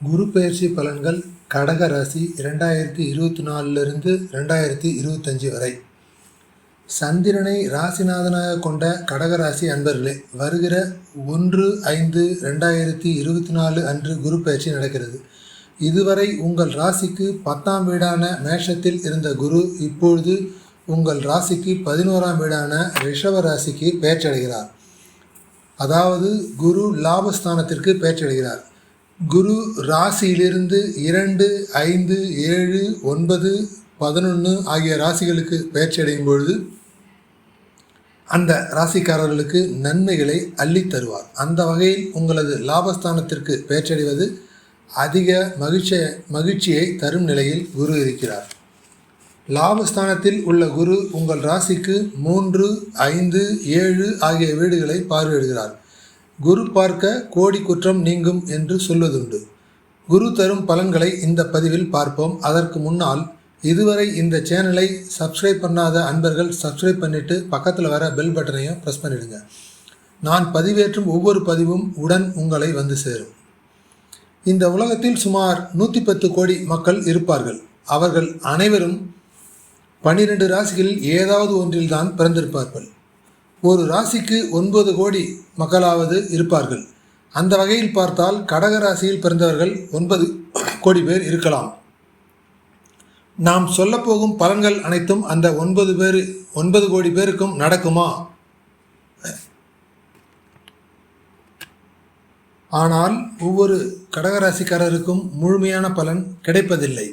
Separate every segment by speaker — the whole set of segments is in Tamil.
Speaker 1: குரு பெயர்ச்சி பலன்கள் கடக ராசி ரெண்டாயிரத்தி இருபத்தி நாலுலேருந்து ரெண்டாயிரத்தி இருபத்தஞ்சி வரை. சந்திரனை ராசிநாதனாக கொண்ட கடகராசி அன்பர்களே வருகிற ஒன்று ஐந்து ரெண்டாயிரத்தி இருபத்தி நாலு அன்று குரு பயிற்சி நடக்கிறது. இதுவரை உங்கள் ராசிக்கு பத்தாம் வீடான மேஷத்தில் இருந்த குரு இப்பொழுது உங்கள் ராசிக்கு பதினோராம் வீடான ரிஷப ராசிக்கு பேச்சடைகிறார் அதாவது குரு லாபஸ்தானத்திற்கு பேச்சடைகிறார் குரு ராசியிலிருந்து இரண்டு ஐந்து ஏழு ஒன்பது பதினொன்று ஆகிய ராசிகளுக்கு பெயர்ச்சியடையும் பொழுது அந்த ராசிக்காரர்களுக்கு நன்மைகளை அள்ளித் தருவார். அந்த வகையில் உங்களது லாபஸ்தானத்திற்கு பயிற்சியடைவது அதிக மகிழ்ச்சிய மகிழ்ச்சியை தரும் நிலையில் குரு இருக்கிறார். லாபஸ்தானத்தில் உள்ள குரு உங்கள் ராசிக்கு மூன்று ஐந்து ஏழு ஆகிய வீடுகளை பார்வையிடுகிறார். குரு பார்க்க கோடி குற்றம் நீங்கும் என்று சொல்வதுண்டு குரு தரும் பலன்களை இந்த பதிவில் பார்ப்போம். அதற்கு முன்னால் இதுவரை இந்த சேனலை சப்ஸ்கிரைப் பண்ணாத அன்பர்கள் சப்ஸ்கிரைப் பண்ணிவிட்டு பக்கத்தில் வர பெல் பட்டனையும் ப்ரெஸ் பண்ணிவிடுங்க நான் பதிவேற்றும் ஒவ்வொரு பதிவும் உடன் உங்களை வந்து சேரும். இந்த உலகத்தில் சுமார் நூற்றி பத்து கோடி மக்கள் இருப்பார்கள். அவர்கள் அனைவரும் பன்னிரெண்டு ராசிகளில் ஏதாவது ஒன்றில்தான் பிறந்திருப்பார்கள். ஒரு ராசிக்கு ஒன்பது கோடி மக்களாவது இருப்பார்கள். அந்த வகையில் பார்த்தால் கடக ராசியில் பிறந்தவர்கள் ஒன்பது கோடி பேர் இருக்கலாம். நாம் சொல்லப்போகும் பலன்கள் அனைத்தும் அந்த ஒன்பது பேர் ஒன்பது கோடி பேருக்கும் நடக்குமா? ஆனால் ஒவ்வொரு கடகராசிக்காரருக்கும் முழுமையான பலன் கிடைப்பதில்லை.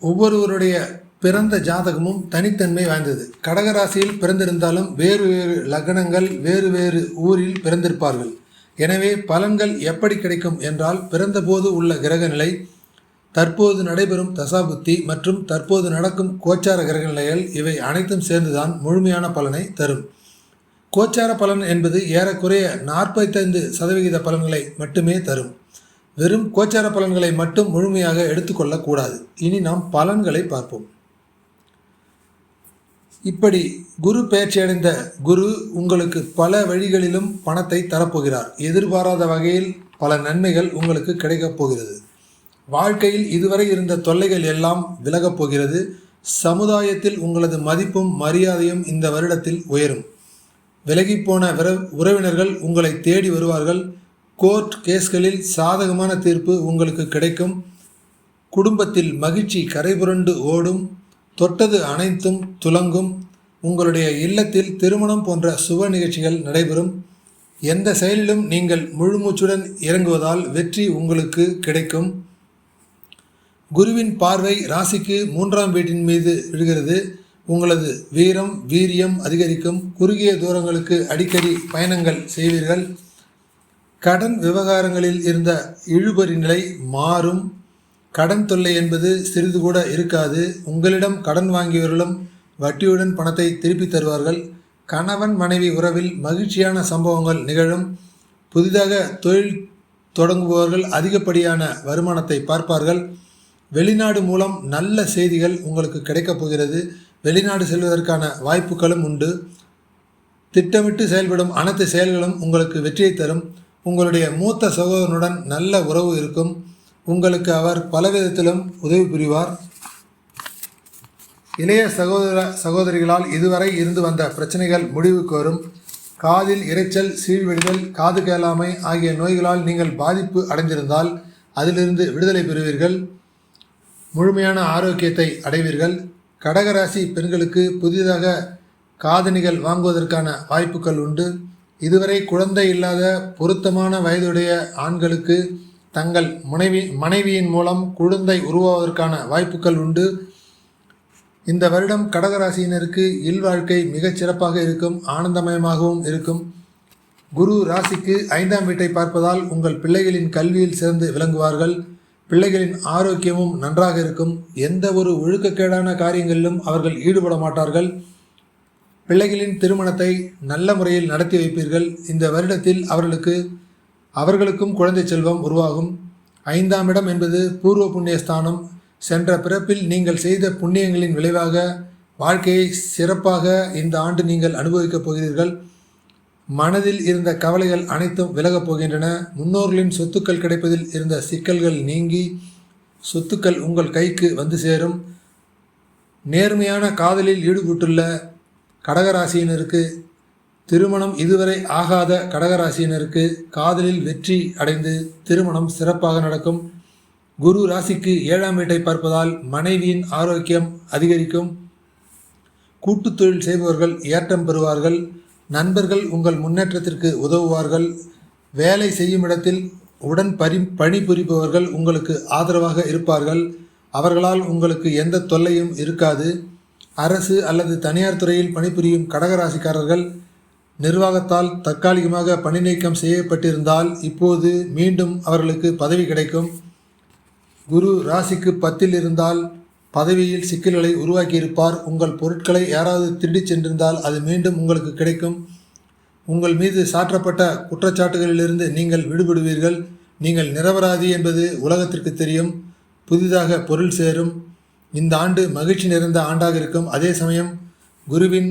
Speaker 1: ஒவ்வொருவருடைய பிறந்த ஜாதகமும் தனித்தன்மை வாய்ந்தது. கடகராசியில் பிறந்திருந்தாலும் வேறு வேறு லக்னங்கள் வேறு வேறு ஊரில் பிறந்திருப்பார்கள். எனவே பலன்கள் எப்படி கிடைக்கும் என்றால் பிறந்தபோது உள்ள கிரக நிலை தற்போது நடைபெறும் தசாபுத்தி மற்றும் தற்போது நடக்கும் கோச்சார கிரக நிலைகள் இவை அனைத்தும் சேர்ந்துதான் முழுமையான பலனை தரும். கோச்சார பலன் என்பது ஏறக்குறைய நாற்பத்தைந்து சதவிகித பலன்களை மட்டுமே தரும். வெறும் கோச்சார பலன்களை மட்டும் முழுமையாக எடுத்துக்கொள்ளக்கூடாது. இனி நாம் பலன்களை பார்ப்போம். இப்படி குரு பெயர்ச்சியடைந்த குரு உங்களுக்கு பல வழிகளிலும் பணத்தை தரப்போகிறார். எதிர்பாராத வகையில் பல நன்மைகள் உங்களுக்கு கிடைக்கப் போகிறது. வாழ்க்கையில் இதுவரை இருந்த தொல்லைகள் எல்லாம் விலகப் போகிறது. சமுதாயத்தில் உங்களது மதிப்பும் மரியாதையும் இந்த வருடத்தில் உயரும். விலகிப்போன உறவினர்கள் உங்களை தேடி வருவார்கள். கோர்ட் கேஸ்களில் சாதகமான தீர்ப்பு உங்களுக்கு கிடைக்கும். குடும்பத்தில் மகிழ்ச்சி கரைபுரண்டு ஓடும். தொட்டது அனைத்தும் துலங்கும். உங்களுடைய இல்லத்தில் திருமணம் போன்ற சுப நிகழ்ச்சிகள் நடைபெறும். எந்த செயலிலும் நீங்கள் முழுமூச்சுடன் இறங்குவதால் வெற்றி உங்களுக்கு கிடைக்கும். குருவின் பார்வை ராசிக்கு மூன்றாம் வீட்டின் மீது விழுகிறது. உங்களது வீரம் வீரியம் அதிகரிக்கும். குறுகிய தூரங்களுக்கு அடிக்கடி பயணங்கள் செய்வீர்கள். கடன் விவகாரங்களில் இருந்த இழுபறி நிலை மாறும். கடன் தொல்லை என்பது சிறிது கூட இருக்காது. உங்களிடம் கடன் வாங்கியவர்களும் வட்டியுடன் பணத்தை திருப்பி தருவார்கள். கணவன் மனைவி உறவில் மகிழ்ச்சியான சம்பவங்கள் நிகழும். புதிதாக தொழில் தொடங்குபவர்கள் அதிகப்படியான வருமானத்தை பார்ப்பார்கள். வெளிநாடு மூலம் நல்ல செய்திகள் உங்களுக்கு கிடைக்கப் போகிறது. வெளிநாடு செல்வதற்கான வாய்ப்புகளும் உண்டு. திட்டமிட்டு செயல்படும் அனைத்து செயல்களும் உங்களுக்கு வெற்றியை தரும். உங்களுடைய மூத்த சகோதரனுடன் நல்ல உறவு இருக்கும். உங்களுக்கு அவர் பலவிதத்திலும் உதவி புரிவார். இளைய சகோதர சகோதரிகளால் இதுவரை இருந்து வந்த பிரச்சனைகள் முடிவுக்கு வரும். காதில் இரைச்சல் சீழ்விடுதல் காது கேளாமை ஆகிய நோய்களால் நீங்கள் பாதிப்பு அடைந்திருந்தால் அதிலிருந்து விடுதலை பெறுவீர்கள். முழுமையான ஆரோக்கியத்தை அடைவீர்கள். கடகராசி பெண்களுக்கு புதிதாக காதணிகள் வாங்குவதற்கான வாய்ப்புகள் உண்டு. இதுவரை குழந்தை இல்லாத பொருத்தமான வயதுடைய ஆண்களுக்கு தங்கள் மனைவி மனைவியின் மூலம் குழந்தை உருவாவதற்கான வாய்ப்புகள் உண்டு. இந்த வருடம் கடகராசியினருக்கு இல்வாழ்க்கை மிகச் சிறப்பாக இருக்கும் ஆனந்தமயமாகவும் இருக்கும். குரு ராசிக்கு ஐந்தாம் வீட்டை பார்ப்பதால் உங்கள் பிள்ளைகளின் கல்வியில் சிறந்து விளங்குவார்கள். பிள்ளைகளின் ஆரோக்கியமும் நன்றாக இருக்கும். எந்த ஒரு ஒழுக்கக்கேடான காரியங்களிலும் அவர்கள் ஈடுபட மாட்டார்கள். பிள்ளைகளின் திருமணத்தை நல்ல முறையில் நடத்தி வைப்பீர்கள். இந்த வருடத்தில் அவர்களுக்கு அவர்களுக்கும் குழந்தை செல்வம் உருவாகும். ஐந்தாம் இடம் என்பது பூர்வ புண்ணியஸ்தானம். சென்ற பிறப்பில் நீங்கள் செய்த புண்ணியங்களின் விளைவாக வாழ்க்கையை சிறப்பாக இந்த ஆண்டு நீங்கள் அனுபவிக்கப் போகிறீர்கள். மனதில் இருந்த கவலைகள் அனைத்தும் விலகப் போகின்றன. முன்னோர்களின் சொத்துக்கள் கிடைப்பதில் இருந்த சிக்கல்கள் நீங்கி சொத்துக்கள் உங்கள் கைக்கு வந்து சேரும். நேர்மையான காதலில் ஈடுபட்டுள்ள கடகராசியினருக்கு திருமணம் இதுவரை ஆகாத கடகராசியினருக்கு காதலில் வெற்றி அடைந்து திருமணம் சிறப்பாக நடக்கும். குரு ராசிக்கு ஏழாம் வீட்டை பார்ப்பதால் மனைவியின் ஆரோக்கியம் அதிகரிக்கும். கூட்டுத் தொழில் செய்பவர்கள் ஏற்றம் பெறுவார்கள். நண்பர்கள் உங்கள் முன்னேற்றத்திற்கு உதவுவார்கள். வேலை செய்யும் இடத்தில் உடன் பரி பணிபுரிபவர்கள் உங்களுக்கு ஆதரவாக இருப்பார்கள். அவர்களால் உங்களுக்கு எந்த தொல்லையும் இருக்காது. அரசு அல்லது தனியார் துறையில் பணிபுரியும் கடகராசிக்காரர்கள் நிர்வாகத்தால் தற்காலிகமாக பணி நீக்கம் செய்யப்பட்டிருந்தால் இப்போது மீண்டும் அவர்களுக்கு பதவி கிடைக்கும். குரு ராசிக்கு பத்தில் இருந்தால் பதவியில் சிக்கல்களை உருவாக்கியிருப்பார். உங்கள் பொருட்களை யாராவது திருடிச் சென்றிருந்தால் அது மீண்டும் உங்களுக்கு கிடைக்கும். உங்கள் மீது சாற்றப்பட்ட குற்றச்சாட்டுகளிலிருந்து நீங்கள் விடுபடுவீர்கள். நீங்கள் நிரபராதி என்பது உலகத்திற்கு தெரியும். புதிதாக பொருள் சேரும். இந்த ஆண்டு மகிழ்ச்சி நிறைந்த ஆண்டாக இருக்கும். அதே சமயம் குருவின்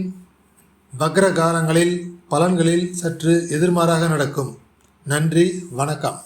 Speaker 1: வக்ர காலங்களில் பலன்களில் சற்று எதிர்மாறாக நடக்கும். நன்றி வணக்கம்.